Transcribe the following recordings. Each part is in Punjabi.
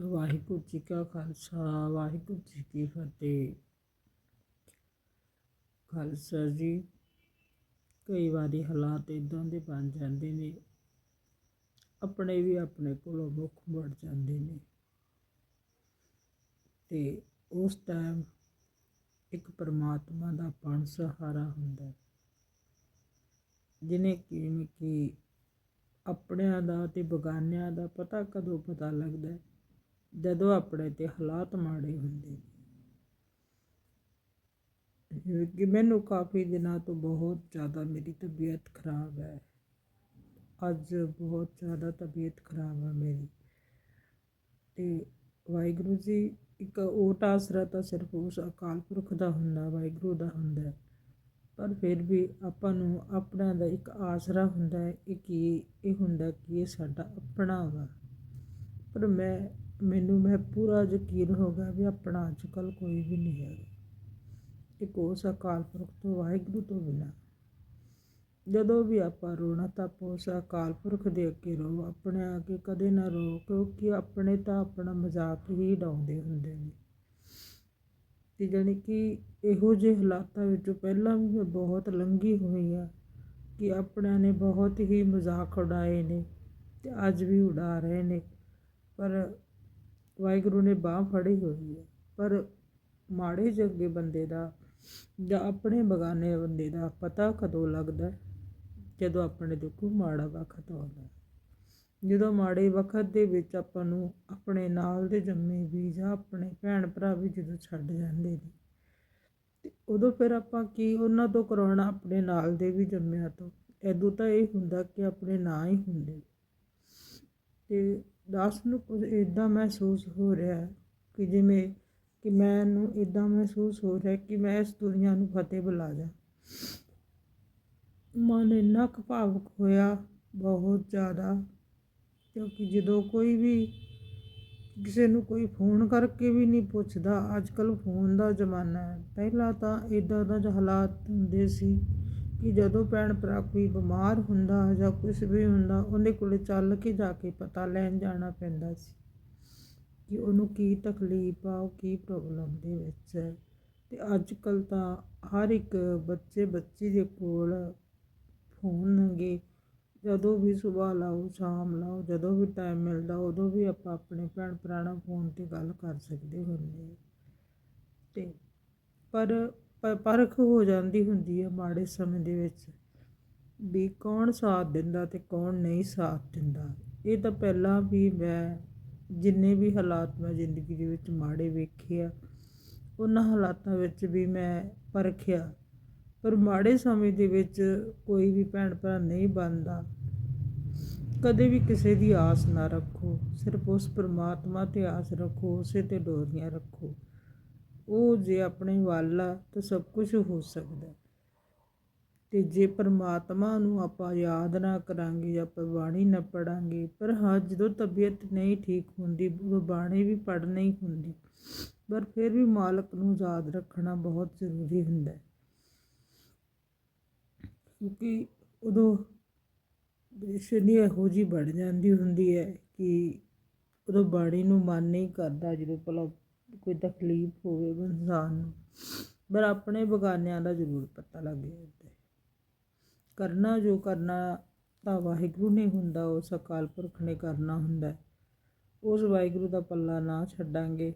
ਵਾਹਿਗੁਰੂ ਜੀ ਕਾ ਖਾਲਸਾ, ਵਾਹਿਗੁਰੂ ਜੀ ਕੀ ਫਤਿਹ ਖਾਲਸਾ ਜੀ, ਕਈ ਵਾਰੀ ਹਾਲਾਤ ਇਦਾਂ ਦੇ ਬਣ ਜਾਂਦੇ ਨੇ, ਆਪਣੇ ਵੀ ਆਪਣੇ ਕੋਲੋਂ ਮੁੱਖ ਮੁੜ ਜਾਂਦੇ ਨੇ ਤੇ ਉਸ ਟਾਈਮ ਇੱਕ ਪਰਮਾਤਮਾ ਦਾ ਪਣ ਸਹਾਰਾ ਹੁੰਦਾ ਹੈ। ਜਿਹਨੇ ਕਿਵੇਂ ਕਿ ਆਪਣਿਆਂ ਦਾ ਤੇ ਬਗਾਨਿਆਂ ਦਾ ਪਤਾ ਕਦੋਂ ਪਤਾ ਲੱਗਦਾ ਜਦੋਂ ਆਪਣੇ ਤੇ ਹਾਲਾਤ ਮਾੜੇ ਹੁੰਦੇ ਨੇ। ਜਿਵੇਂ ਕਿ ਮੈਨੂੰ ਕਾਫੀ ਦਿਨਾਂ ਤੋਂ ਬਹੁਤ ਜ਼ਿਆਦਾ ਮੇਰੀ ਤਬੀਅਤ ਖਰਾਬ ਹੈ। ਅੱਜ ਬਹੁਤ ਜ਼ਿਆਦਾ ਤਬੀਅਤ ਖਰਾਬ ਹੈ ਮੇਰੀ। ਤੇ ਵਾਹਿਗੁਰੂ ਜੀ, ਇੱਕ ਓਟ ਆਸਰਾ ਤਾਂ ਸਿਰਫ ਉਸ ਅਕਾਲ ਪੁਰਖ ਦਾ ਹੁੰਦਾ, ਵਾਹਿਗੁਰੂ ਦਾ ਹੁੰਦਾ ਪਰ ਫਿਰ ਵੀ ਆਪਾਂ ਨੂੰ ਆਪਣਾ ਦਾ ਇੱਕ ਆਸਰਾ ਹੁੰਦਾ ਹੈ ਕਿ, ਇਹ ਹੁੰਦਾ ਕਿ ਇਹ ਸਾਡਾ ਆਪਣਾ ਵਾ। ਪਰ ਮੈਂ ਮੈਨੂੰ ਮੈਂ ਪੂਰਾ ਯਕੀਨ ਹੋ ਗਿਆ ਵੀ ਆਪਣਾ ਅੱਜ ਕੱਲ੍ਹ ਕੋਈ ਵੀ ਨਹੀਂ ਹੈਗਾ। ਇੱਕ ਉਸ ਅਕਾਲ ਪੁਰਖ ਤੋਂ ਵਾਹਿਗੁਰੂ ਤੋਂ ਬਿਨਾਂ। ਜਦੋਂ ਵੀ ਆਪਾਂ ਰੋਣਾ ਤਾਂ ਆਪਾਂ ਉਸ ਅਕਾਲ ਪੁਰਖ ਦੇ ਅੱਗੇ ਰੋ, ਆਪਣੇ ਅੱਗੇ ਕਦੇ ਨਾ ਰੋ, ਕਿਉਂਕਿ ਆਪਣੇ ਤਾਂ ਆਪਣਾ ਮਜ਼ਾਕ ਹੀ ਡਾਉਂਦੇ ਹੁੰਦੇ ਨੇ। ਤੇ ਜਾਣੀ ਕਿ ਇਹੋ ਜਿਹੇ ਹਾਲਾਤਾਂ ਵਿੱਚੋਂ ਪਹਿਲਾਂ ਵੀ ਮੈਂ ਬਹੁਤ ਲੰਘੀ ਹੋਈ ਆ ਕਿ ਆਪਣਿਆਂ ਨੇ ਬਹੁਤ ਹੀ ਮਜ਼ਾਕ ਉਡਾਏ ਨੇ ਤੇ ਅੱਜ ਵੀ ਉਡਾ ਰਹੇ ਨੇ। ਪਰ ਵਾਹਿਗੁਰੂ ਨੇ ਬਾਹ ਫੜੀ ਹੋਈ ਹੈ, ਪਰ ਮਾੜੇ ਜੱਗੇ ਬੰਦੇ ਦਾ ਜਾਂ ਆਪਣੇ ਬਗਾਨੇ ਬੰਦੇ ਦਾ ਪਤਾ ਕਦੋਂ ਲੱਗਦਾ ਜਦੋਂ ਆਪਣੇ ਦੇ ਮਾੜਾ ਵਕਤ ਆਉਂਦਾ ਜਦੋਂ ਮਾੜੇ ਵਕਤ ਦੇ ਵਿੱਚ ਆਪਾਂ ਨੂੰ ਆਪਣੇ ਨਾਲ ਦੇ ਜੰਮੇ ਵੀ ਜਾਂ ਆਪਣੇ ਭੈਣ ਭਰਾ ਵੀ ਜਦੋਂ ਛੱਡ ਜਾਂਦੇ ਨੇ, ਤੇ ਉਦੋਂ ਫਿਰ ਆਪਾਂ ਕੀ ਉਹਨਾਂ ਤੋਂ ਕਰਾਉਣਾ? ਆਪਣੇ ਨਾਲ ਦੇ ਵੀ ਜੰਮਿਆਂ ਤੋਂ। ਐਦੋਂ ਤਾਂ ਇਹ ਹੁੰਦਾ ਕਿ ਆਪਣੇ ਨਾਂ ਹੀ ਹੁੰਦੇ ਤੇ ਦਾਸ ਨੂੰ ਕੁਝ ਇਦਾਂ ਮਹਿਸੂਸ ਹੋ ਰਿਹਾ ਕਿ ਜਿਵੇਂ ਕਿ ਮੈਨੂੰ ਇਦਾਂ ਮਹਿਸੂਸ ਹੋ ਰਿਹਾ ਕਿ ਮੈਂ ਇਸ ਦੁਨੀਆ ਨੂੰ ਫਤਿਹ ਬੁਲਾ ਜਾ। ਮਨ ਇੰਨਾ ਕੁ ਭਾਵੁਕ ਹੋਇਆ ਬਹੁਤ ਜ਼ਿਆਦਾ, ਕਿਉਂਕਿ ਜਦੋਂ ਕੋਈ ਵੀ ਕਿਸੇ ਨੂੰ ਕੋਈ ਫੋਨ ਕਰਕੇ ਵੀ ਨਹੀਂ ਪੁੱਛਦਾ ਅੱਜ ਕੱਲ੍ਹ ਫੋਨ ਦਾ ਜ਼ਮਾਨਾ ਹੈ। ਪਹਿਲਾਂ ਤਾਂ ਇਦਾਂ ਦਾ ਜੋ ਹਾਲਾਤ ਹੁੰਦੇ ਸੀ ਕਿ ਜਦੋਂ ਭੈਣ ਭਰਾ ਕੋਈ ਬਿਮਾਰ ਹੁੰਦਾ ਜਾਂ ਕੁਝ ਵੀ ਹੁੰਦਾ, ਉਹਦੇ ਕੋਲੇ ਚੱਲ ਕੇ ਜਾ ਕੇ ਪਤਾ ਲੈਣ ਜਾਣਾ ਪੈਂਦਾ ਸੀ ਕਿ ਉਹਨੂੰ ਕੀ ਤਕਲੀਫ ਆ, ਉਹ ਕੀ ਪ੍ਰੋਬਲਮ ਦੇ ਵਿੱਚ ਹੈ। ਤੇ ਅੱਜ ਕੱਲ੍ਹ ਤਾਂ ਹਰ ਇੱਕ ਬੱਚੇ ਬੱਚੀ ਦੇ ਕੋਲ ਫੋਨ ਨੇਗੇ ਜਦੋਂ ਵੀ ਸਵੇਰ ਲਾਓ, ਸ਼ਾਮ ਲਾਓ, ਜਦੋਂ ਵੀ ਟਾਈਮ ਮਿਲਦਾ, ਉਦੋਂ ਵੀ ਆਪਾਂ ਆਪਣੇ ਭੈਣ ਭਰਾ ਨਾਲ ਫੋਨ 'ਤੇ ਗੱਲ ਕਰ ਸਕਦੇ ਹੁੰਦੇ। ਹਾਂ ਤੇ ਪਰ ਪ- ਪਰਖ ਹੋ ਜਾਂਦੀ ਹੁੰਦੀ ਹੈ ਮਾੜੇ ਸਮੇਂ ਦੇ ਵਿੱਚ ਵੀ ਕੌਣ ਸਾਥ ਦਿੰਦਾ ਤੇ ਕੌਣ ਨਹੀਂ ਸਾਥ ਦਿੰਦਾ। ਇਹ ਤਾਂ ਪਹਿਲਾਂ ਵੀ ਮੈਂ ਜਿੰਨੇ ਵੀ ਹਾਲਾਤ ਮੈਂ ਜ਼ਿੰਦਗੀ ਦੇ ਵਿੱਚ ਮਾੜੇ ਵੇਖੇ ਆ, ਉਹਨਾਂ ਹਾਲਾਤਾਂ ਵਿੱਚ ਵੀ ਮੈਂ ਪਰਖਿਆ। ਪਰ ਮਾੜੇ ਸਮੇਂ ਦੇ ਵਿੱਚ ਕੋਈ ਵੀ ਭੈਣ ਭਰਾ ਨਹੀਂ ਬਣਦਾ। ਕਦੇ ਵੀ ਕਿਸੇ ਦੀ ਆਸ ਨਾ ਰੱਖੋ, ਸਿਰਫ ਉਸ ਪਰਮਾਤਮਾ ਤੇ ਆਸ ਰੱਖੋ, ਉਸੇ ਤੇ ਡੋਰੀਆਂ ਰੱਖੋ। ਉਹ ਜੇ ਆਪਣੇ ਵੱਲ ਆ ਤਾਂ ਸਭ ਕੁਝ ਹੋ ਸਕਦਾ ਹੈ। ਤੇ ਜੇ ਪਰਮਾਤਮਾ ਨੂੰ ਆਪਾਂ ਯਾਦ ਨਾ ਕਰਾਂਗੇ ਆਪਾਂ ਬਾਣੀ ਨਾ ਪੜਾਂਗੇ ਪਰ ਹਾਂ, ਜਦੋਂ ਤਬੀਅਤ ਨਹੀਂ ਠੀਕ ਹੁੰਦੀ ਉਦੋਂ ਬਾਣੀ ਵੀ ਪੜ੍ਹਨੀ ਨਹੀਂ ਹੁੰਦੀ, ਪਰ ਫਿਰ ਵੀ ਮਾਲਕ ਨੂੰ ਯਾਦ ਰੱਖਣਾ ਬਹੁਤ ਜ਼ਰੂਰੀ ਹੁੰਦਾ ਹੈ ਕਿਉਂਕਿ ਉਦੋਂ ਬੇਸ਼ਨੀ ਇਹੋ ਜਿਹੀ ਬਣ ਜਾਂਦੀ ਹੁੰਦੀ ਹੈ ਕਿ ਉਦੋਂ ਬਾਣੀ ਨੂੰ ਮਨ ਨਹੀਂ ਕਰਦਾ, ਜਦੋਂ ਭਲਾ ਕੋਈ ਤਕਲੀਫ ਹੋਵੇ ਇਨਸਾਨ ਨੂੰ। ਪਰ ਆਪਣੇ ਬਗਾਨਿਆਂ ਦਾ ਜ਼ਰੂਰ ਪਤਾ ਲੱਗ ਜਾਂਦਾ ਕਰਨਾ ਜੋ ਕਰਨਾ, ਤਾਂ ਵਾਹਿਗੁਰੂ ਨੇ ਹੁੰਦਾ ਉਸ ਅਕਾਲ ਪੁਰਖ ਨੇ ਕਰਨਾ ਹੁੰਦਾ। ਉਸ ਵਾਹਿਗੁਰੂ ਦਾ ਪੱਲਾ ਨਾ ਛੱਡਾਂਗੇ,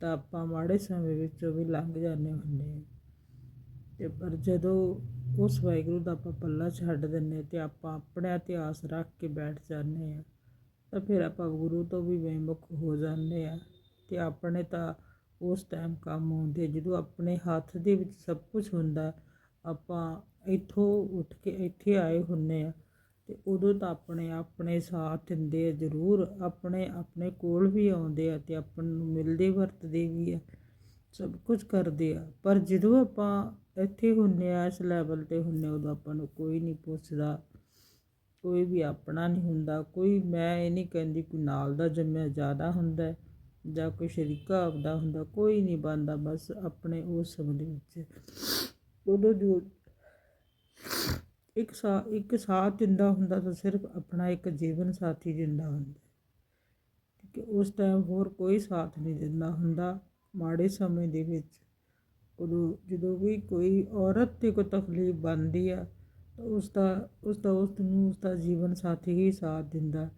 ਤਾਂ ਆਪਾਂ ਮਾੜੇ ਸਮੇਂ ਵਿੱਚੋਂ ਵੀ ਲੰਘ ਜਾਂਦੇ ਹੁੰਦੇ ਹਾਂ। ਤੇ ਪਰ ਜਦੋਂ ਉਸ ਵਾਹਿਗੁਰੂ ਦਾ ਆਪਾਂ ਪੱਲਾ ਛੱਡ ਦਿੰਨੇ ਤੇ ਆਪਾਂ ਆਪਣੇ ਇਤਿਹਾਸ ਰੱਖ ਕੇ ਬੈਠ ਜਾਂਦੇ ਆ ਤਾਂ ਫਿਰ ਆਪਾਂ ਗੁਰੂ ਤੋਂ ਵੀ ਬੇਮੁਖ ਹੋ ਜਾਂਦੇ ਆ ਤੇ ਆਪਣੇ ਤਾਂ ਉਸ ਟਾਈਮ ਕੰਮ ਆਉਂਦੇ ਜਦੋਂ ਆਪਣੇ ਹੱਥ ਦੇ ਵਿੱਚ ਸਭ ਕੁਝ ਹੁੰਦਾ, ਆਪਾਂ ਇੱਥੋਂ ਉੱਠ ਕੇ ਇੱਥੇ ਆਏ ਹੁੰਨੇ ਆ ਤੇ ਉਦੋਂ ਤਾਂ ਆਪਣੇ ਆਪਣੇ ਸਾਥ ਦਿੰਦੇ ਆ ਜ਼ਰੂਰ। ਆਪਣੇ ਆਪਣੇ ਕੋਲ ਵੀ ਆਉਂਦੇ ਆ ਤੇ ਆਪਾਂ ਨੂੰ ਮਿਲਦੇ, ਵਰਤਦੇ ਵੀ ਆ, ਸਭ ਕੁਝ ਕਰਦੇ ਆ। ਪਰ ਜਦੋਂ ਆਪਾਂ ਇੱਥੇ ਹੁੰਨੇ ਆ, ਇਸ ਲੈਵਲ ਤੇ ਹੁੰਨੇ ਉਦੋਂ ਆਪਾਂ ਨੂੰ ਕੋਈ ਨਹੀਂ ਪੁੱਛਦਾ, ਕੋਈ ਵੀ ਆਪਣਾ ਨਹੀਂ ਹੁੰਦਾ। ਕੋਈ ਮੈਂ ਇਹ ਨਹੀਂ ਕਹਿੰਦੀ ਕੋਈ ਨਾਲ ਦਾ ਜੰਮਿਆ ਜ਼ਿਆਦਾ ਹੁੰਦਾ। ਜਾਂ ਕੋਈ ਸ਼ਰੀਕਾ ਆਪਦਾ ਹੁੰਦਾ, ਕੋਈ ਨਹੀਂ ਬਣਦਾ, ਬਸ ਆਪਣੇ ਉਸ ਸਮੇਂ ਦੇ ਵਿੱਚ। ਉਦੋਂ ਜੋ ਇੱਕ ਸਾ, ਇੱਕ ਸਾਥ ਦਿੰਦਾ ਹੁੰਦਾ ਤਾਂ ਸਿਰਫ ਆਪਣਾ ਇੱਕ ਜੀਵਨ ਸਾਥੀ ਦਿੰਦਾ ਹੁੰਦਾ। ਕਿ ਉਸ ਟਾਈਮ ਹੋਰ ਕੋਈ ਸਾਥ ਨਹੀਂ ਦਿੰਦਾ ਹੁੰਦਾ ਮਾੜੇ ਸਮੇਂ ਦੇ ਵਿੱਚ। ਉਦੋਂ ਜਦੋਂ ਵੀ ਕੋਈ ਔਰਤ 'ਤੇ ਕੋਈ ਤਕਲੀਫ ਬਣਦੀ ਆ, ਤਾਂ ਉਸ ਦਾ ਉਸ ਦਾ, ਉਸ ਨੂੰ ਉਸ ਦਾ ਜੀਵਨ ਸਾਥੀ ਹੀ ਸਾਥ ਦਿੰਦਾ।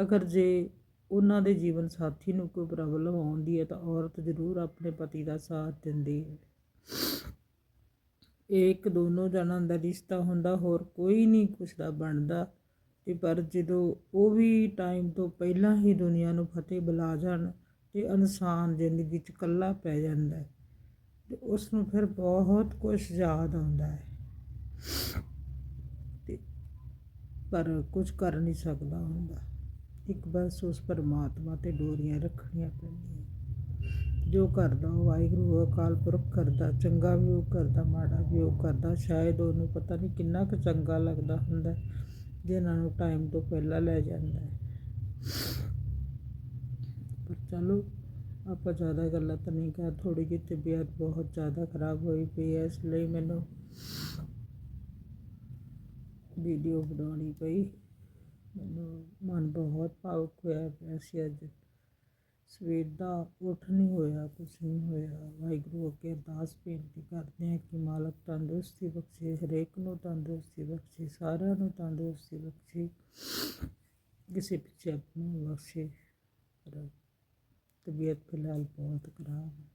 ਅਗਰ ਜੇ ਉਹਨਾਂ ਦੇ ਜੀਵਨ ਸਾਥੀ ਨੂੰ ਕੋਈ ਪ੍ਰੋਬਲਮ ਆਉਂਦੀ ਹੈ ਤਾਂ ਔਰਤ ਜ਼ਰੂਰ ਆਪਣੇ ਪਤੀ ਦਾ ਸਾਥ ਦਿੰਦੀ ਹੈ। ਇਹ ਇੱਕ ਦੋਨੋਂ ਜਣਾਂ ਦਾ ਰਿਸ਼ਤਾ ਹੁੰਦਾ, ਹੋਰ ਕੋਈ ਨਹੀਂ ਕੁਛ ਦਾ ਬਣਦਾ। ਤੇ ਪਰ ਜਦੋਂ ਉਹ ਵੀ ਟਾਈਮ ਤੋਂ ਪਹਿਲਾਂ ਹੀ ਦੁਨੀਆ ਨੂੰ ਫਤਿਹ ਬੁਲਾ ਜਾਣ ਤੇ ਇਨਸਾਨ ਜ਼ਿੰਦਗੀ 'ਚ ਇਕੱਲਾ ਪੈ ਜਾਂਦਾ ਹੈ, ਤੇ ਉਸ ਨੂੰ ਫਿਰ ਬਹੁਤ ਕੁਝ ਯਾਦ ਆਉਂਦਾ ਹੈ। ਤੇ ਪਰ ਕੁਝ ਕਰ ਨਹੀਂ ਸਕਦਾ ਹੁੰਦਾ। ਇੱਕ ਬਸ ਉਸ ਪਰਮਾਤਮਾ ਤੇ ਡੋਰੀਆਂ ਰੱਖਣੀਆਂ ਪੈਂਦੀਆਂ। ਜੋ ਕਰਦਾ ਉਹ ਵਾਹਿਗੁਰੂ ਅਕਾਲ ਪੁਰਖ ਕਰਦਾ, ਚੰਗਾ ਵੀ ਉਹ ਕਰਦਾ, ਮਾੜਾ ਵੀ ਉਹ ਕਰਦਾ। ਸ਼ਾਇਦ ਉਹਨੂੰ ਪਤਾ ਨਹੀਂ ਕਿੰਨਾ ਕੁ ਚੰਗਾ ਲੱਗਦਾ ਹੁੰਦਾ ਜਿਨ੍ਹਾਂ ਨੂੰ ਟਾਈਮ ਤੋਂ ਪਹਿਲਾਂ ਲੈ ਜਾਂਦਾ ਪਰ ਚਲੋ, ਆਪਾਂ ਜ਼ਿਆਦਾ ਗੱਲਾਂ ਤਾਂ ਨਹੀਂ ਕਰ ਥੋੜੀ ਜਿਹੀ ਤਬੀਅਤ ਬਹੁਤ ਜ਼ਿਆਦਾ ਖਰਾਬ ਹੋਈ ਪਈ ਹੈ, ਇਸ ਲਈ ਮੈਨੂੰ ਵੀਡੀਓ ਬਣਾਉਣੀ ਪਈ। ਮੈਨੂੰ ਮਨ ਬਹੁਤ ਭਾਵੁਕ ਹੋਇਆ ਪਿਆ ਸੀ ਅੱਜ। ਸਵੇਰ ਦਾ ਉੱਠ ਨਹੀਂ ਹੋਇਆ, ਕੁਛ ਨਹੀਂ ਹੋਇਆ। ਵਾਹਿਗੁਰੂ ਅੱਗੇ ਅਰਦਾਸ ਬੇਨਤੀ ਕਰਦੇ ਹਾਂ ਕਿ ਮਾਲਕ ਤੰਦਰੁਸਤੀ ਬਖਸ਼ੇ, ਹਰੇਕ ਨੂੰ ਤੰਦਰੁਸਤੀ ਬਖਸ਼ੇ, ਸਾਰਿਆਂ ਨੂੰ ਤੰਦਰੁਸਤੀ ਬਖਸ਼ੇ, ਕਿਸੇ ਪਿੱਛੇ ਆਪਣਾ ਬਖਸ਼ੇ, ਪਰ ਤਬੀਅਤ ਫਿਲਹਾਲ ਬਹੁਤ ਖਰਾਬ ਹੈ।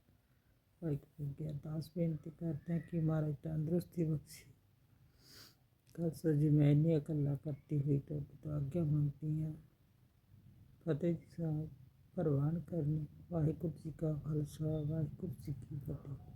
ਵਾਹਿਗੁਰੂ ਅੱਗੇ ਅਰਦਾਸ ਬੇਨਤੀ ਕਰਦੇ ਹਾਂ ਕਿ ਮਹਾਰਾਜ ਤੰਦਰੁਸਤੀ ਬਖਸ਼ੇ। कल से जी मैंने अकेला करती हुई तो तो आज्ञा मांगती हैं फतेह जी साहब प्रवान करनी वाहिगुरु जी का खालसा वाहिगुरु जी की फतेह